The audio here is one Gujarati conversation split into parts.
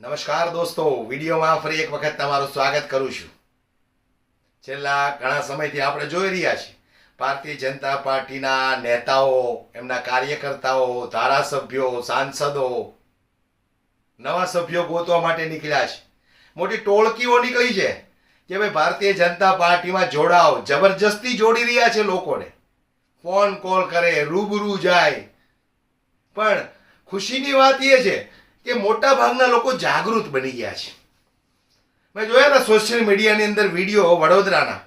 નમસ્કાર દોસ્તો, વિડીયોમાં ફરી એક વખત તમારું સ્વાગત કરું છું. છેલ્લા ઘણા સમયથી આપણે જોઈ રહ્યા છીએ. ભારતીય જનતા પાર્ટીના નેતાઓ, એમના કાર્યકર્તાઓ, ધારાસભ્યો, સાંસદો, નવા સભ્યો ગોતવા માટે નીકળ્યા છે. મોટી ટોળકીઓ નીકળી છે કે ભાઈ ભારતીય જનતા પાર્ટીમાં જોડાઓ, જબરજસ્તી જોડી રહ્યા છે લોકોને. ફોન કોલ કરે, રૂબરૂ જાય. પણ ખુશીની વાત એ છે કે મોટા ભાગના લોકો જાગૃત બની ગયા છે. મેં જોયા હતા સોશિયલ મીડિયાની અંદર વીડિયો વડોદરાના.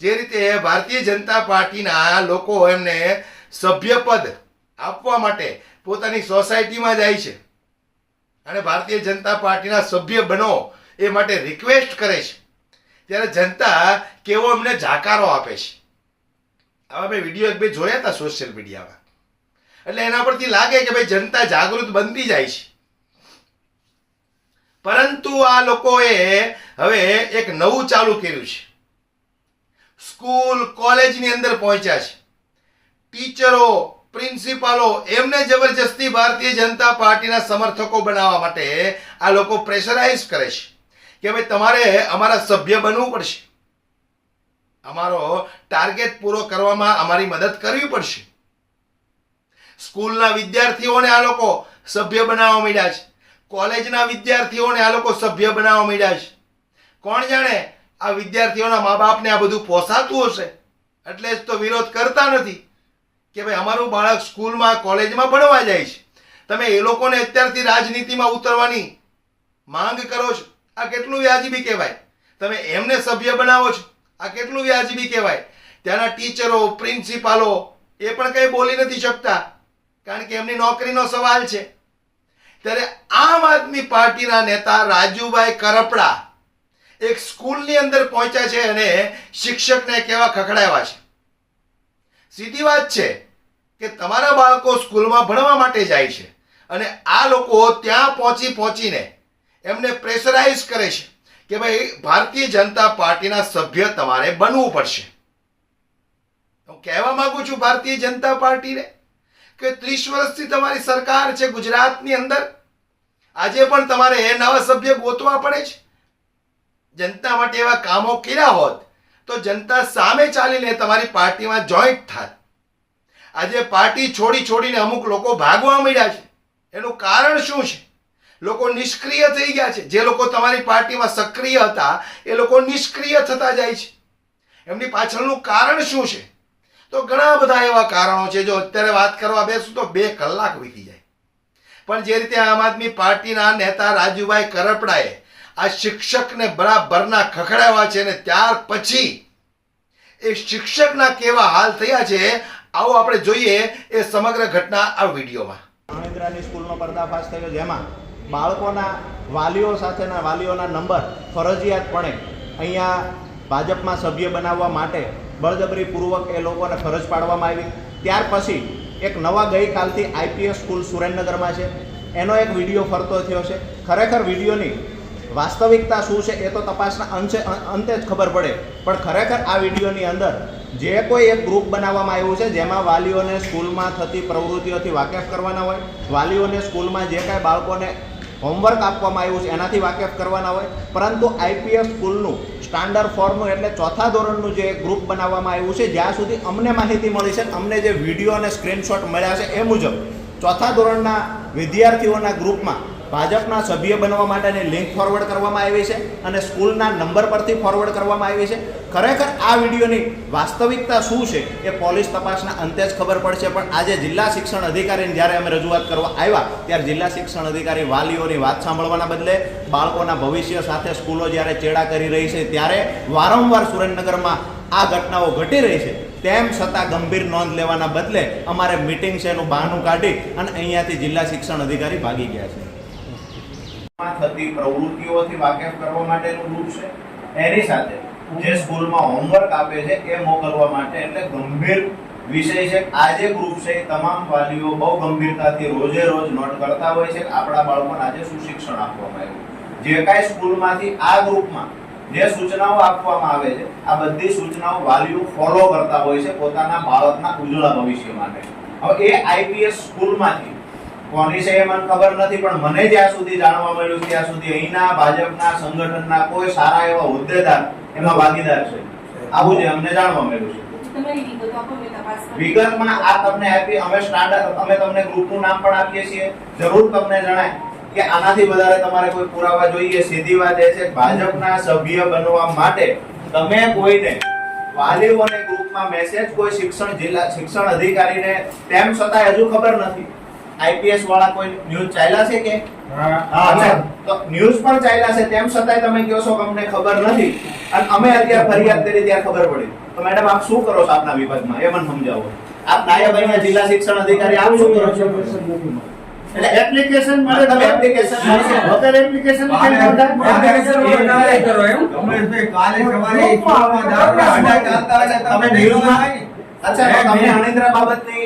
જે રીતે ભારતીય જનતા પાર્ટીના લોકો એમને સભ્યપદ આપવા માટે પોતાની સોસાયટીમાં જાય છે. અને ભારતીય જનતા પાર્ટીના સભ્ય બનો એ માટે રિક્વેસ્ટ કરે છે. ત્યારે જનતા કેવો એમને જાકારો આપે છે. આવા મેં વીડિયો એક બે જોયા હતા સોશિયલ મીડિયામાં એટલે એના પરથી લાગે કે ભાઈ જનતા જાગૃત બનતી જાય છે. પરંતુ આ લોકોએ હવે એક નવું ચાલુ કર્યું છે. સ્કૂલ, કોલેજની અંદર પહોંચ્યા છે. ટીચરો, પ્રિન્સિપાલો એમને જબરજસ્તી ભારતીય જનતા પાર્ટીના સમર્થકો બનાવવા માટે આ લોકો પ્રેશરાઇઝ કરે છે કે ભાઈ તમારે અમારા સભ્ય બનવું પડશે. અમારો ટાર્ગેટ પૂરો કરવામાં અમારી મદદ કરવી પડશે. સ્કૂલના વિદ્યાર્થીઓને આ લોકો સભ્ય બનાવવા માંડ્યા છે. કોલેજના વિદ્યાર્થીઓને આ લોકો સભ્ય બનાવવા માંડ્યા છે. કોણ જાણે આ વિદ્યાર્થીઓના મા બાપને આ બધું પોસાતું હશે? એટલે જ તો વિરોધ કરતા નથી કે ભાઈ અમારું બાળક સ્કૂલમાં, કોલેજમાં ભણવા જાય છે. તમે એ લોકોને અત્યારથી રાજનીતિમાં ઉતરવાની માંગ કરો છો? આ કેટલું વ્યાજબી કહેવાય? તમે એમને સભ્ય બનાવો છો? આ કેટલું વ્યાજબી કહેવાય? ત્યાંના ટીચરો, પ્રિન્સિપાલો એ પણ કંઈ બોલી નથી શકતા. કારણ કે એમની નોકરીનો સવાલ છે. ત્યારે આમ આદમી પાર્ટીના નેતા રાજુભાઈ કરપડા એક સ્કૂલની અંદર પહોંચ્યા છે અને શિક્ષકને કેવા ખખડાવ્યા છે. સીધી વાત છે કે તમારા બાળકો સ્કૂલમાં ભણવા માટે જાય છે અને આ લોકો ત્યાં પહોંચી પહોંચીને એમને પ્રેશરાઇઝ કરે છે કે ભાઈ ભારતીય જનતા પાર્ટીના સભ્ય તમારે બનવું પડશે. હું કહેવા માંગુ છું ભારતીય જનતા પાર્ટીને કે ત્રીસ વર્ષથી તમારી સરકાર છે ગુજરાતની અંદર? આજે પણ તમારે એ નવા સભ્ય ગોતવા પડે છે. જનતા માટે એવા કામો કર્યા હોત, તો જનતા સામે ચાલીને તમારી પાર્ટીમાં જોઈન્ટ થાય આજે પાર્ટી છોડી છોડીને અમુક લોકો ભાગવા માંડ્યા છે. એનું કારણ શું છે? લોકો નિષ્ક્રિય થઈ ગયા છે. જે લોકો તમારી પાર્ટીમાં સક્રિય હતા, એ લોકો નિષ્ક્રિય થતા જાય છે. એમની પાછળનું કારણ શું છે? તો ઘણા બધા એવા કારણો છે. જો અત્યારે વાત કરવા બેસું તો બે કલાક વીતી જાય. પણ જે રીતે આમ આદમી પાર્ટીના નેતા રાજુભાઈ કરપડાએ આ શિક્ષકને બરાબરના ખખડાવ્યા છે અને ત્યાર પછી એ શિક્ષકના કેવા હાલ થયા છે, આવો આપણે જોઈએ એ સમગ્ર ઘટના આ વિડીયોમાં. માણેદ્રાની સ્કૂલનો પર્દાફાશ થયો જેમાં બાળકોના વાલીઓ સાથેના વાલીઓના નંબર ફરજિયાતપણે અહીંયા ભાજપમાં સભ્ય બનાવવા માટે બળજબરીપૂર્વક એ લોકોને ફરજ પાડવામાં આવી. ત્યાર પછી એક નવા ગઈકાલથી આઈપીએસ સ્કૂલ સુરેન્દ્રનગરમાં છે. એનો એક વીડિયો ફરતો થયો છે. ખરેખર વિડીયોની વાસ્તવિકતા શું છે એ તો તપાસના અંશે અંતે જ ખબર પડે. પણ ખરેખર આ વિડીયોની અંદર જે કોઈ એક ગ્રુપ બનાવવામાં આવ્યું છે, જેમાં વાલીઓને સ્કૂલમાં થતી પ્રવૃત્તિઓથી વાકેફ કરવાના હોય, વાલીઓને સ્કૂલમાં જે કાંઈ બાળકોને હોમવર્ક આપવામાં આવ્યું છે, એનાથી વાકેફ કરવાના હોય. પરંતુ આઈપીએસ સ્કૂલનું સ્ટાન્ડર્ડ ફોર્મનું એટલે ચોથા ધોરણનું જે ગ્રુપ બનાવવામાં આવ્યું છે, જ્યાં સુધી અમને માહિતી મળી છે, અમને જે વીડિયો અને સ્ક્રીનશોટ મળ્યા છે એ મુજબ, ચોથા ધોરણના વિદ્યાર્થીઓના ગ્રુપમાં ભાજપના સભ્ય બનવા માટેની લિંક ફોરવર્ડ કરવામાં આવી છે અને સ્કૂલના નંબર પરથી ફોરવર્ડ કરવામાં આવી છે. ખરેખર આ વિડીયોની વાસ્તવિકતા શું છે એ પોલીસ તપાસના અંતે જ ખબર પડશે. પણ આજે જિલ્લા શિક્ષણ અધિકારીને જ્યારે અમે રજૂઆત કરવા આવ્યા, ત્યારે જિલ્લા શિક્ષણ અધિકારી વાલીઓની વાત સાંભળવાના બદલે બાળકોના ભવિષ્ય સાથે સ્કૂલો જ્યારે ચેડા કરી રહી છે, ત્યારે વારંવાર સુરેન્દ્રનગરમાં આ ઘટનાઓ ઘટી રહી છે. તેમ છતાં ગંભીર નોંધ લેવાના બદલે અમારે મિટિંગ છે એનું બહાનું કાઢી અને અહીંયાથી જિલ્લા શિક્ષણ અધિકારી ભાગી ગયા છે. થતી પ્રવૃત્તિઓથી વાકેફ કરવા માટેનું ગ્રુપ છે. એની સાથે જે સ્કૂલમાં હોમવર્ક આપે છે, એ મોકલવા માટે. એટલે ગંભીર વિષય છે. આજે ગ્રુપ છે. તમામ વાલીઓ બહુ ગંભીરતાથી રોજે રોજ નોટ કરતા હોય છે. આપણા બાળકોને આજે શું શિક્ષણ આપવામાં આવ્યું. જે કાંઈ સ્કૂલમાંથી આ ગ્રુપમાં જે સૂચનાઓ આપવામાં આવે છે, આ બધી સૂચનાઓ વાલીઓ ફોલો કરતા હોય છે પોતાના બાળકના ઉજળા ભવિષ્ય માટે. હવે એ આઈપીએસ સ્કૂલમાંથી કોની છે એ મને ખબર નથી પણ મને જ્યાં સુધી જાણવા મળ્યું ત્યાં સુધી અહીંના ભાજપના સંગઠનના કોઈ સારા એવા હોદ્દેદાર એમાં ભાગીદાર છે. આવું જે અમને જાણવા મળ્યું છે. વિગતમાં આ તમને આપી અમે સ્ટાન્ડર્ડ અમે તમને ગ્રુપનું નામ પણ આપીએ છીએ. જરૂર તમને જણાય કે આનાથી વધારે તમારે કોઈ પુરાવા જોઈએ. સીધી વાત એ છે ભાજપના સભ્ય બનવા માટે તમે કોઈને વાલીઓને ગ્રુપમાં મેસેજ કોઈ શિક્ષણ જિલ્લા શિક્ષણ અધિકારીને તેમ છતાં હજુ ખબર નથી. આઈપીએસ વાળા કોઈ ન્યૂઝ ચાલ્યા છે કે? તો ન્યૂઝ પણ ચાલ્યા છે તેમ છતાંય તમે કહો છો કે અમને ખબર નથી. અને અમે અત્યારે ફરિયાદ કરી ત્યાં ખબર પડી. તો મેડમ આપ શું કરો છો આપના વિભાગમાં? એ મને સમજાવો. આપ નાયબ અહીંયા જિલ્લા શિક્ષણ અધિકારી આપ શું કરો છો? એટલે એપ્લિકેશન મળે તમે એપ્લિકેશન મળશે. વગર એપ્લિકેશન તમે ન્યૂઝમાં અચ્છા તો તમને અનિદ્રા બાબતની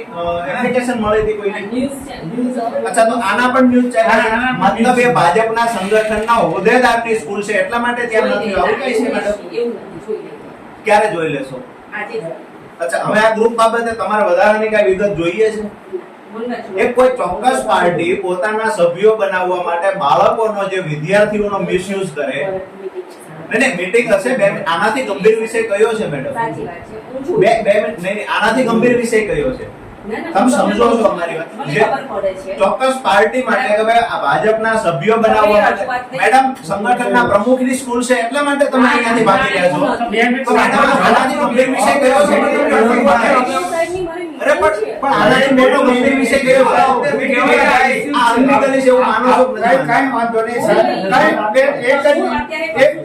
એપ્લિકેશન મળી હતી કોઈને? ન્યૂઝ અચ્છા તો આના પણ ન્યૂઝ પણ મતલબ એ ભાજપના સંગઠનના હોદ્દેદારની સ્કૂલ છે એટલા માટે ત્યાં નથી આવું કઈ છે મેડમ. ક્યારે જોઈ લેશો? આજે અચ્છા હવે આ ગ્રુપ બાબતે તમારે વધારાની કઈ વિગત જોઈએ છે? એક કોઈ ચોક્કસ પાર્ટી પોતાના સભ્યો બનાવવા માટે બાળકોનો જે વિદ્યાર્થીઓનો મિસયુઝ કરે. નહીં મીટિંગ હશે બે આનાથી ગંભીર વિષય કયો છે મેડમ? સાચી વાત છે. હું બે બે મિનિટ. નહીં આનાથી ગંભીર વિષય કયો છે. તમે સમજો છો અમારી વાત. ચોક્કસ પાર્ટી માટે કે ભાઈ આ ભાજપના સભ્યો બનાવવા માટે મેડમ સંગઠનના પ્રમુખની સ્કૂલ છે એટલા માટે તમે અહીંયાથી ભાગી રહ્યા છો. તો મેડમ આનાથી ગંભીર વિષય કયો છે. અરે પણ પણ આનાથી મોટો ગંભીર વિષય કયો આ unlegally છે એવું માનો છો કે વાંધો નહીં સર કઈ એક જ એક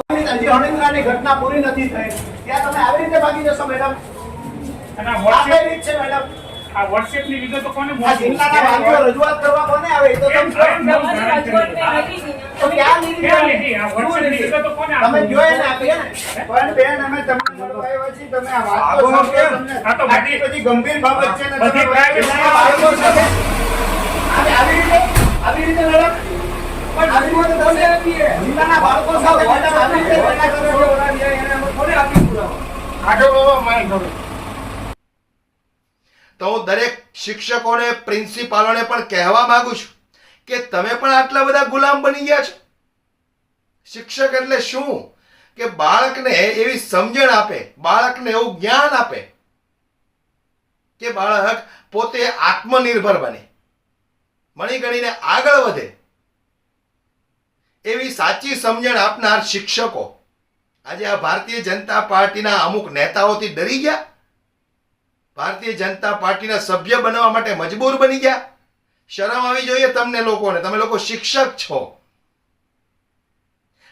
ઘટના પૂરી નથી થઈ ત્યાં તમે આવી રીતે ભાગી જશો મેડમ આ આ WhatsApp- કઈ રીત છે મેડમ આ WhatsApp ની વિગતો કોને મોકલી? જિલ્લાના રજૂઆત કરવા કોને આવે તો તમે કહો. તમારી રજૂઆત મેં આપી હતી ને. તો ક્યાં લીધી ક્યાં મેડમ? લીધી? આ WhatsApp ની વિગતો કોને તમે આપી? જો આપીએ ને પણ બેન, અમે તમને મળવા આવ્યા તમે આ વાત તો આ તો બધી ગંભીર બાબત છે ને બધી તમે private વચ્ચે બાળકો સાથે આવી આવી રીતે આવી રીતે મેડમ પણ આવી રીતે તમે જિલ્લાના બાળકો સાથે આવી રીતે ઝઘડા કરો છો. આટલો બાબા માય ઘરો. તો હું દરેક શિક્ષકોને પ્રિન્સિપાલોને પણ કહેવા માંગુ છું કે તમે પણ આટલા બધા ગુલામ બની ગયા છો. શિક્ષક એટલે શું? કે બાળકને એવી સમજણ આપે બાળકને એવું જ્ઞાન આપે કે બાળક પોતે આત્મનિર્ભર બને. મણી ગણીને આગળ વધે. એવી સાચી સમજણ આપનાર શિક્ષકો આજે આ ભારતીય જનતા પાર્ટીના અમુક નેતાઓથી ડરી ગયા. ભારતીય જનતા પાર્ટીના સભ્ય બનવા માટે મજબૂર બની ગયા. શરમ આવી જોઈએ તમને લોકોને. તમે લોકો શિક્ષક છો.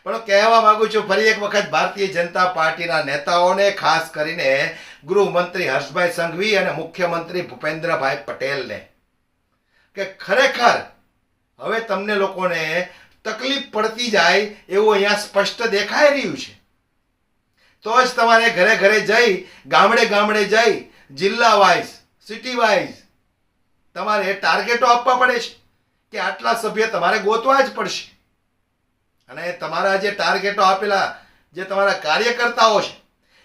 પણ કહેવા માંગુ છું, ફરી એક વખત ભારતીય જનતા પાર્ટીના નેતાઓને, ખાસ કરીને ગૃહમંત્રી હર્ષભાઈ સંઘવી અને મુખ્યમંત્રી ભૂપેન્દ્રભાઈ પટેલને. કે ખરેખર હવે તમને લોકોને તકલીફ પડતી જાય એવું અહીંયા સ્પષ્ટ દેખાઈ રહ્યું છે. તો જ તમારે ઘરે ઘરે જઈ, ગામડે ગામડે જઈ જિલ્લા વાઇઝ સિટી વાઇઝ તમારે ટાર્ગેટો આપવા પડે છે કે આટલા સભ્ય તમારે ગોતવા જ પડશે. અને તમારા જે ટાર્ગેટો આપેલા જે તમારા કાર્યકર્તાઓ છે,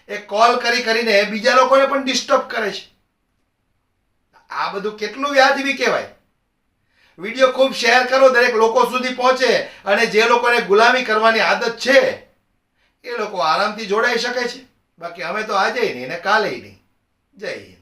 એ કોલ કરી કરીને બીજા લોકોને પણ ડિસ્ટર્બ કરે છે. આ બધું કેટલું વ્યાજબી કહેવાય? વીડિયો ખૂબ શેર કરો દરેક લોકો સુધી પહોંચે અને જે લોકોને ગુલામી કરવાની આદત છે, એ લોકો આરામથી જોડાઈ શકે છે. બાકી અમે તો આજે નહીં ને કાલે નહીં. જય